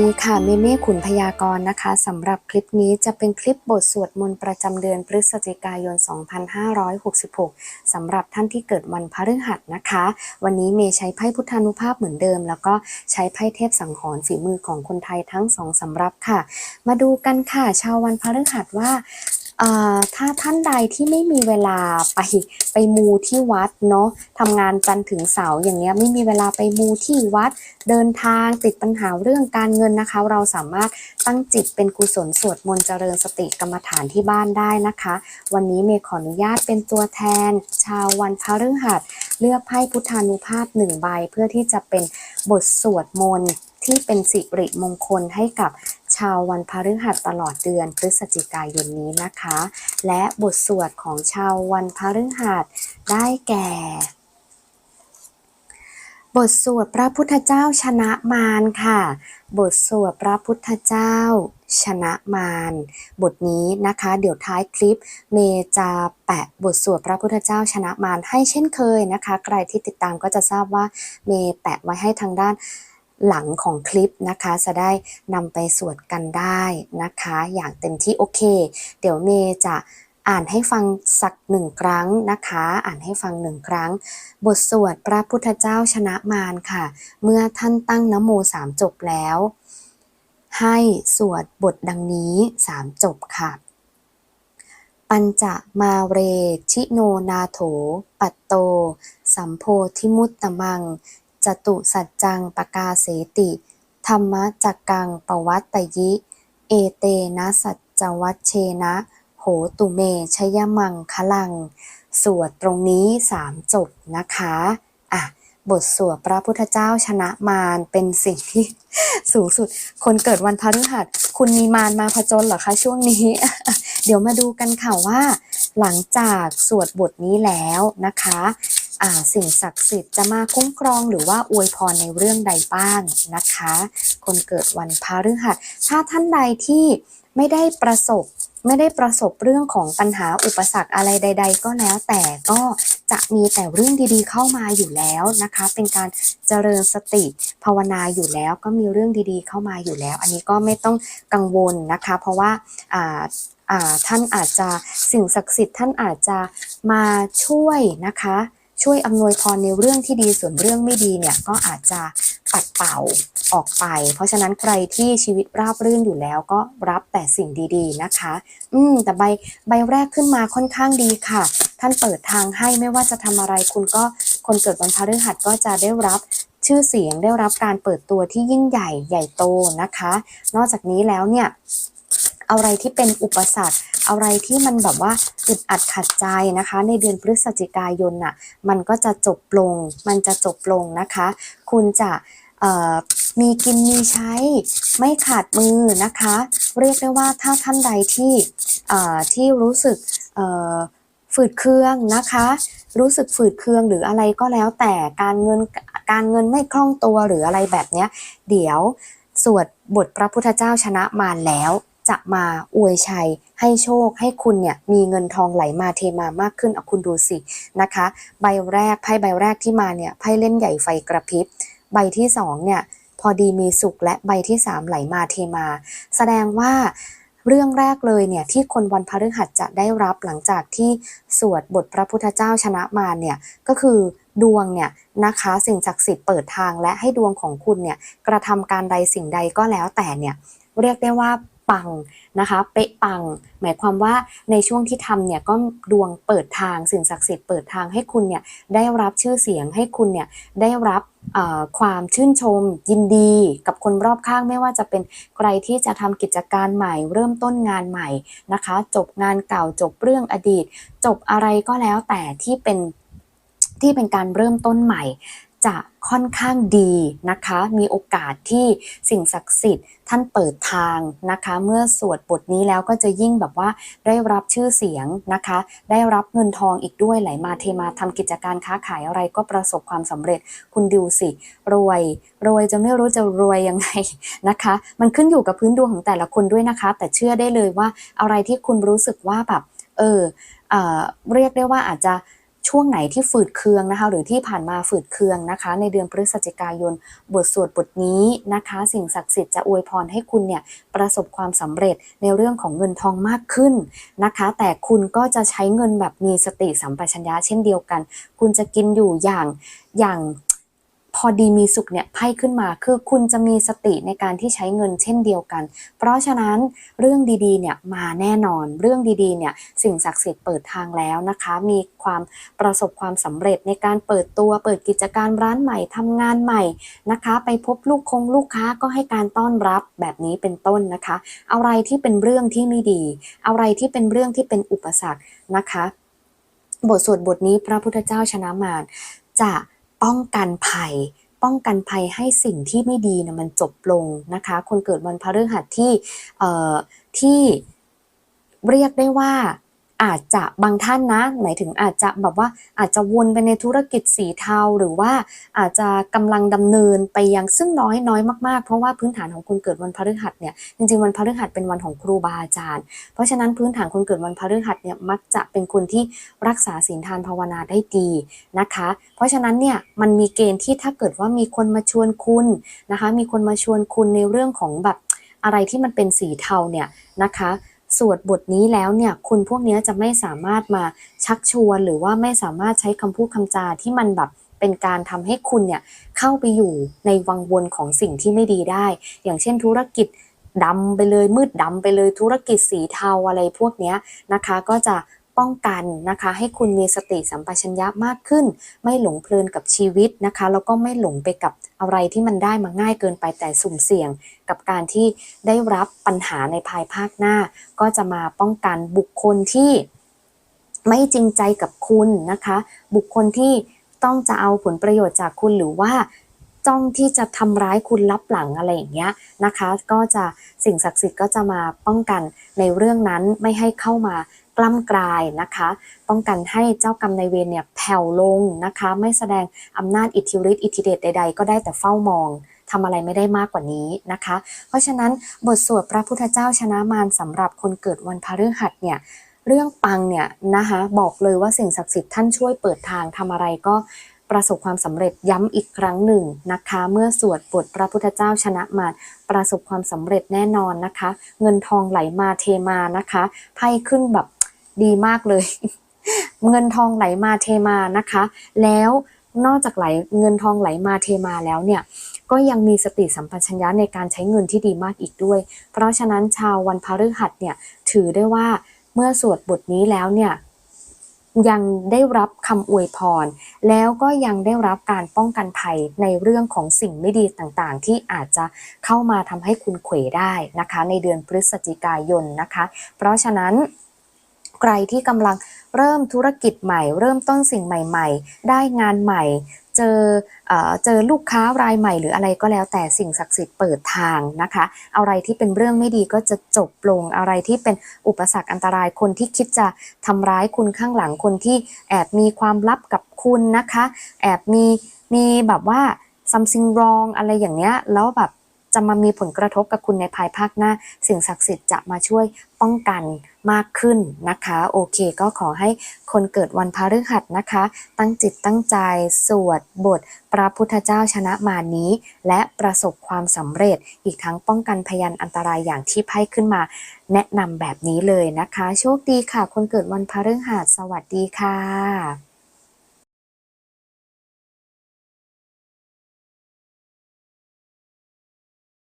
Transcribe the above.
ดีค่ะเมเม่ขุนพยากรณ์นะคะสำหรับคลิปนี้จะเป็นคลิปบทสวดมนต์ประจำเดือนพฤศจิกายน 2566สำหรับท่านที่เกิดวันพฤหัสนะคะ วันนี้เมย์ใช้ไพ่พุทธานุภาพเหมือนเดิม แล้วก็ใช้ไพ่เทพสังหรณ์ฝีมือของคนไทยทั้งสองสำรับค่ะ มาดูกันค่ะ ชาววันพฤหัสว่า ถ้าท่านใดที่ไม่มีเวลาไปไปมูที่วัดเนาะทำงานจันถึงเสาร์อย่างเงี้ยไม่มีเวลาไปมูที่วัด เดินทางติดปัญหาเรื่องการเงินนะคะ เราสามารถตั้งจิตเป็นกุศลสวดมนต์เจริญสติกรรมฐานที่บ้านได้นะคะ วันนี้เมย์ขออนุญาตเป็นตัวแทน ชาววันพฤหัสเลือกไพ่พุทธานุภาพหนึ่งใบ เพื่อที่จะเป็นบทสวดมนต์ที่เป็นสิริมงคลให้กับาววันพฤหัสตลอดเดือนพฤศจิกายนนี้นะคะ และบทสวดของชาววันพฤหัสได้แก่ บทสวดพระพุทธเจ้าชนะมารค่ะ บทสวดพระพุทธเจ้าชนะมารบทนี้นะคะ เดี๋ยวท้ายคลิป เมจะแปะบทสวดพระพุทธเจ้าชนะมารให้เช่นเคยนะคะ ใครที่ติดตามก็จะทราบว่าเมแปะไว้ให้ทางด้าน หลังของคลิปนะคะ จะได้นำไปสวดกันได้นะคะ อย่างเต็มที่โอเค เดี๋ยวเมย์จะอ่านให้ฟังสักหนึ่งครั้งนะคะ อ่านให้ฟังหนึ่งครั้ง บทสวดพระพุทธเจ้าชนะมารค่ะ เมื่อท่านตั้งนโมสามจบแล้ว ให้สวดบทดังนี้สามจบค่ะ ปัญจมาเรชิโนนาโถ ปัตโต สัมโพธิมุตตมัง จตุสัจจังปกาเสติ ธรรมจักกังปวัตตยิ เอเตนะสัจจวัชเชนะ โหตุเมชยมังคลัง สวดตรงนี้สามจบนะคะอะบทสวดพระพุทธเจ้าชนะมารเป็นสิ่งที่สูงสุด คนเกิดวันพฤหัส คุณมีมารมาผจญเหรอคะช่วงนี้ เดี๋ยวมาดูกันค่ะว่า หลังจากสวดบทนี้แล้วนะคะสิ่งศักดิ์สิทธิ์จะมาคุ้มครองหรือว่าอวยพรในเรื่องใดบ้างนะคะ คนเกิดวันพฤหัสถ้าท่านใดที่ไม่ได้ประสบไม่ได้ประสบเรื่องของปัญหาอุปสรรคอะไรใด ๆ ก็แล้ว แต่ก็จะมีแต่เรื่องดีๆ เข้ามาอยู่แล้วนะคะ เป็นการเจริญสติภาวนาอยู่แล้ว ก็มีเรื่องดีๆ เข้ามาอยู่แล้ว อันนี้ก็ไม่ต้องกังวลนะคะ เพราะว่า ท่านอาจจะสิ่งศักดิ์สิทธิ์ท่านอาจจะมาช่วยนะคะ ช่วยอำนวยพรในเรื่องที่ดีส่วนเรื่องไม่ดีเนี่ยก็อาจจะปัดเป่าออกไป เพราะฉะนั้นใครที่ชีวิตราบรื่นอยู่แล้วก็รับแต่สิ่งดีๆนะคะ อืม แต่ใบใบแรกขึ้นมาค่อนข้างดีค่ะ ท่านเปิดทางให้ไม่ว่าจะทำอะไรคุณก็คนเกิดวันพฤหัสก็จะได้รับชื่อเสียงได้รับการเปิดตัวที่ยิ่งใหญ่ใหญ่โตนะคะ นอกจากนี้แล้วเนี่ย อะไรที่เป็นอุปสรรค อะไรที่มันแบบว่าอึดอัดขัดใจนะคะ ในเดือนพฤศจิกายนน่ะมันก็จะจบลง มันจะจบลงนะคะ คุณจะมีกินมีใช้ ไม่ขาดมือนะคะ เรียกได้ว่าถ้าท่านใดที่ที่รู้สึกฝืดเคืองนะคะ รู้สึกฝืดเคืองหรืออะไรก็แล้วแต่การเงินการเงินไม่คล่องตัวหรืออะไรแบบเนี้ย เดี๋ยวสวดบทพระพุทธเจ้าชนะมารแล้ว จะมาอวยชัย ให้โชคให้คุณเนี่ยมีเงินทองไหลมาเทมามากขึ้นเอาคุณดูสินะคะ ใบแรกไพ่ใบแรกที่มาเนี่ยไพ่เล่นใหญ่ไฟกระพริบ ใบที่สองเนี่ยพอดีมีสุขและใบที่สามไหลมาเทมา แสดงว่าเรื่องแรกเลยเนี่ยที่คนวันพฤหัสจะได้รับหลังจากที่สวดบทพระพุทธเจ้าชนะมารเนี่ยก็คือดวงเนี่ยนะคะสิ่งศักดิ์สิทธิ์เปิดทางและให้ดวงของคุณเนี่ยกระทำการใดสิ่งใดก็แล้วแต่เนี่ยเรียกได้ว่า ปังนะคะ เป๊ะปัง หมายความว่าในช่วงที่ทำเนี่ยก็ดวงเปิดทางสิ่งศักดิ์สิทธิ์เปิดทางให้คุณเนี่ยได้รับชื่อเสียงให้คุณเนี่ยได้รับความชื่นชม ยินดีกับคนรอบข้างไม่ว่าจะเป็นใครที่จะทำกิจการใหม่ เริ่มต้นงานใหม่นะคะ จบงานเก่าจบเรื่องอดีต จบอะไรก็แล้วแต่ที่เป็นที่เป็นการเริ่มต้นใหม่ จะค่อนข้างดีนะคะ มีโอกาสที่สิ่งศักดิ์สิทธิ์ท่านเปิดทางนะคะ เมื่อสวดบทนี้แล้วก็จะยิ่งแบบว่าได้รับชื่อเสียงนะคะ ได้รับเงินทองอีกด้วยไหลมาเทมาทำกิจการค้าขายอะไรก็ประสบความสำเร็จคุณดูสิ รวย รวยจะไม่รู้จะรวยยังไงนะคะ มันขึ้นอยู่กับพื้นดวงของแต่ละคนด้วยนะคะ แต่เชื่อได้เลยว่าอะไรที่คุณรู้สึกว่าแบบเออเออเรียกได้ว่าอาจจะ ช่วงไหนที่ฝืดเคืองนะคะ หรือที่ผ่านมาฝืดเคืองนะคะ ในเดือนพฤศจิกายน บทสวดบทนี้นะคะ สิ่งศักดิ์สิทธิ์จะอวยพรให้คุณเนี่ยประสบความสำเร็จในเรื่องของเงินทองมากขึ้นนะคะ แต่คุณก็จะใช้เงินแบบมีสติสัมปชัญญะเช่นเดียวกัน คุณจะกินอยู่อย่างอย่าง พอดีมีสุขเนี่ยไพ่ขึ้นมาคือคุณจะมีสติในการที่ใช้เงินเช่นเดียวกัน เพราะฉะนั้นเรื่องดีๆเนี่ยมาแน่นอน เรื่องดีๆเนี่ยสิ่งศักดิ์สิทธิ์เปิดทางแล้วนะคะ มีความประสบความสำเร็จในการเปิดตัว เปิดกิจการร้านใหม่ทำงานใหม่นะคะ ไปพบลูกคงลูกค้าก็ให้การต้อนรับแบบนี้เป็นต้นนะคะ อะไรที่เป็นเรื่องที่ไม่ดี อะไรที่เป็นเรื่องที่เป็นอุปสรรคนะคะ บทสวดบทนี้พระพุทธเจ้าชนะมารจะ ป้องกันภัย ป้องกันภัยให้สิ่งที่ไม่ดีนะมันจบลงนะคะ คนเกิดวันพฤหัสที่เอ่อที่เรียกได้ว่า อาจจะบางท่านนะ หมายถึงอาจจะแบบว่าอาจจะวนไปในธุรกิจสีเทาหรือว่าอาจจะกำลังดำเนินไปยังซึ่งน้อยน้อยมากๆ เพราะว่าพื้นฐานของคนเกิดวันพฤหัสเนี่ยจริงๆวันพฤหัสเป็นวันของครูบาอาจารย์ เพราะฉะนั้นพื้นฐานคนเกิดวันพฤหัสเนี่ยมักจะเป็นคนที่รักษาศีลทานภาวนาได้ดีนะคะ เพราะฉะนั้นเนี่ยมันมีเกณฑ์ที่ถ้าเกิดว่ามีคนมาชวนคุณนะคะ มีคนมาชวนคุณในเรื่องของแบบอะไรที่มันเป็นสีเทาเนี่ยนะคะ สวดบทนี้แล้วเนี่ยคุณพวกเนี้ยจะไม่สามารถมาชักชวน หรือว่าไม่สามารถใช้คำพูดคำจาที่มันแบบเป็นการทำให้คุณเนี่ยเข้าไปอยู่ในวังวนของสิ่งที่ไม่ดีได้ อย่างเช่นธุรกิจดำไปเลยมืดดำไปเลยธุรกิจสีเทาอะไรพวกเนี้ยนะคะ ก็จะ ป้องกันนะคะ ให้คุณมีสติสัมปชัญญะมากขึ้น ไม่หลงเพลินกับชีวิตนะคะ แล้วก็ไม่หลงไปกับอะไรที่มันได้มาง่ายเกินไปแต่สุ่มเสี่ยง กับการที่ได้รับปัญหาในภายภาคหน้า ก็จะมาป้องกันบุคคลที่ไม่จริงใจกับคุณนะคะ บุคคลที่ต้องจะเอาผลประโยชน์จากคุณหรือว่า จ้องที่จะทำร้ายคุณลับหลังอะไรอย่างเงี้ยนะคะ ก็จะสิ่งศักดิ์สิทธิ์ก็จะมาป้องกันในเรื่องนั้นไม่ให้เข้ามากล้ำกลายนะคะ ป้องกันให้เจ้ากรรมนายเวรเนี่ยแผ่วลงนะคะ ไม่แสดงอำนาจอิทธิฤทธิ์อิทธิเดชใดๆ ก็ได้แต่เฝ้ามองทำอะไรไม่ได้มากกว่านี้นะคะ เพราะฉะนั้นบทสวดพระพุทธเจ้าชนะมารสำหรับคนเกิดวันพฤหัสเนี่ยเรื่องปังเนี่ยนะคะบอกเลยว่าสิ่งศักดิ์สิทธิ์ท่านช่วยเปิดทางทำอะไรก็ ประสบความสำเร็จย้ำอีกครั้งหนึ่งนะคะ เมื่อสวดบทพระพุทธเจ้าชนะมารประสบความสำเร็จแน่นอนนะคะ เงินทองไหลมาเทมานะคะไพ่ขึ้นแบบดีมากเลย เงินทองไหลมาเทมานะคะ แล้วนอกจากไหลเงินทองไหลมาเทมาแล้วเนี่ยก็ยังมีสติสัมปชัญญะในการใช้เงินที่ดีมากอีกด้วย เพราะฉะนั้นชาววันพฤหัสเนี่ยถือได้ว่าเมื่อสวดบทนี้แล้วเนี่ยยังได้รับคำอวยพร แล้วก็ยังได้รับการป้องกันภัยในเรื่องของสิ่งไม่ดีต่างๆ ที่อาจจะเข้ามาทำให้คุณเขวได้นะคะ ในเดือนพฤศจิกายนนะคะ เพราะฉะนั้น ใครที่กำลังเริ่มธุรกิจใหม่ เริ่มต้นสิ่งใหม่ ๆ ได้งานใหม่ เจอเอเจอลูกค้ารายใหม่หรืออะไรก็แล้วแต่สิ่งศักดิ์สิทธิ์เปิดทางนะคะ อะไรที่เป็นเรื่องไม่ดีก็จะจบลงอะไรที่เป็นอุปสรรคอันตรายคนที่คิดจะทำร้ายคุณข้างหลังคนที่แอบมีความลับกับคุณนะคะ แอบมีมีแบบว่า something wrong อะไรอย่างเนี้ยแล้วแบบ จะมามีผลกระทบกับคุณในภายภาคหน้า สิ่งศักดิ์สิทธิ์จะมาช่วยป้องกันมากขึ้นนะคะ โอเคก็ขอให้คนเกิดวันพฤหัสนะคะ ตั้งจิตตั้งใจ สวดบทพระพุทธเจ้าชนะมานี้ และประสบความสำเร็จอีกทั้งป้องกันพยันอันตรายอย่างที่ไพ่ขึ้นมา แนะนำแบบนี้เลยนะคะ โชคดีค่ะ คนเกิดวันพฤหัสสวัสดีค่ะ